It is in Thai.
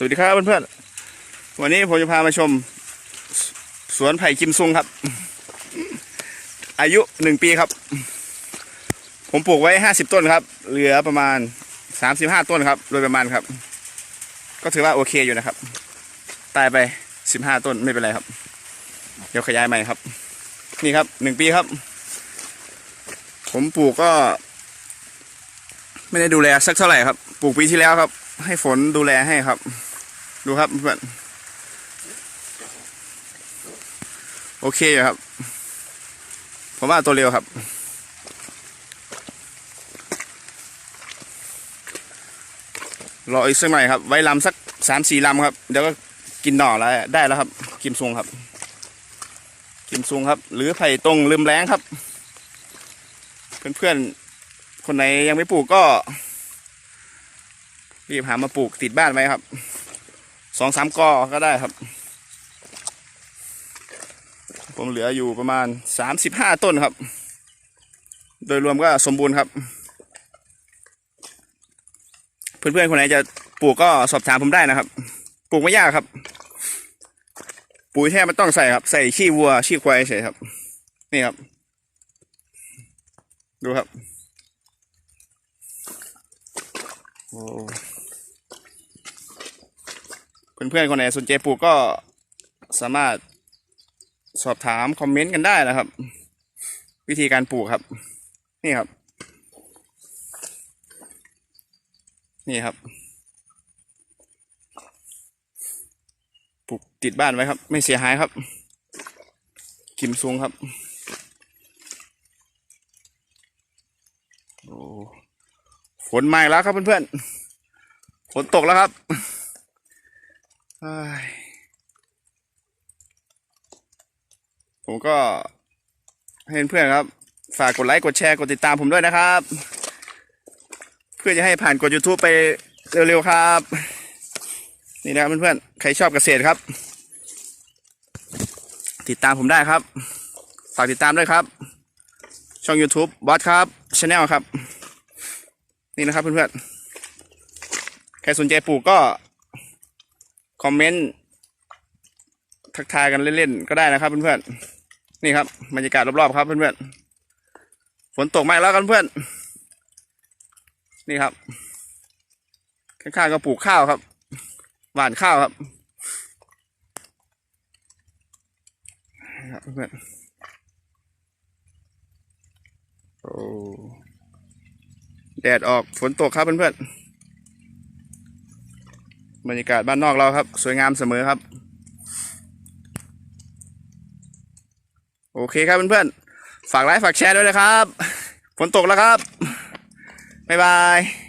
สวัสดีครับเพื่อนๆ วันนี้ผมจะพามาชม สวนไผ่กิมซุงครับ อายุหนึ่งปีครับ ผมปลูกไว้ห้าสิบต้นครับ เหลือประมาณสามสิบห้าต้นครับ โดยประมาณครับ ก็ถือว่าโอเคอยู่นะครับ ตายไปสิบห้าต้นไม่เป็นไรครับ เดี๋ยวขยายใหม่ครับ นี่ครับหนึ่งปีครับ ผมปลูกก็ ไม่ได้ดูแลสักเท่าไหร่ครับ ปลูกปีที่แล้วครับให้ฝนดูแลให้ครับ ดูครับเพื่อนโอเคอยู่ครับ ผมว่าตัวเร็วครับ รออีกสักหน่อยครับ ไว้ลำสักสามสี่ลำครับ เดี๋ยวก็กินหน่อแล้วได้แล้วครับกิมซุงครับ กิมซุงครับ หรือไผ่ตรงลืมแรงครับ เพื่อนๆ คนไหนยังไม่ปลูกก็ รีบหามาปลูกติดบ้านไว้ครับ สองสามกอก็ได้ครับ ผมเหลืออยู่ประมาณสามสิบห้าต้นครับ โดยรวมก็สมบูรณ์ครับ เพื่อนๆคนไหนจะปลูกก็สอบถามผมได้นะครับ ปลูกไม่ยากครับ ปุ๋ยแท้ไม่ต้องใส่ครับ ใส่ขี้วัวขี้ควายเฉยครับ นี่ครับ ดูครับ โอ้ เพื่อนๆคนไหนสนใจปลูกก็สามารถสอบถามคอมเมนต์กันได้นะครับ วิธีการปลูกครับ นี่ครับ นี่ครับปลูกติดบ้านไว้ครับ ไม่เสียหายครับกิมซุงครับโอ้ฝนมาอีกแล้วครับเพื่อนๆฝนตกแล้วครับ ผมก็ให้เพื่อนครับ ฝากกดไลค์ กดแชร์ กดติดตามผมด้วยนะครับ เพื่อจะให้ผ่านกด YouTube ไปเร็วๆครับ นี่นะครับเพื่อนๆ ใครชอบเกษตรครับ ติดตามผมได้ครับ ฝากติดตามด้วยครับ ช่อง YouTube บอสครับช anel ครับ นี่นะครับเพื่อนๆ ใครสนใจปลูกก็ คอมเมนต์ทักทายกันเล่นๆก็ได้นะครับเพื่อนๆนี่ครับบรรยากาศรอบๆครับเพื่อนๆฝนตกมากแล้วกันเพื่อนนี่ครับข้างๆก็ปลูกข้าวครับหว่านข้าวครับครับเพื่อนโอ้แดดออกฝนตกครับเพื่อนๆ บรรยากาศบ้านนอกเราครับ สวยงามเสมอครับ โอเคครับเพื่อนๆฝากไลค์ฝากแชร์ด้วยนะครับฝนตกแล้วครับ บ๊ายบาย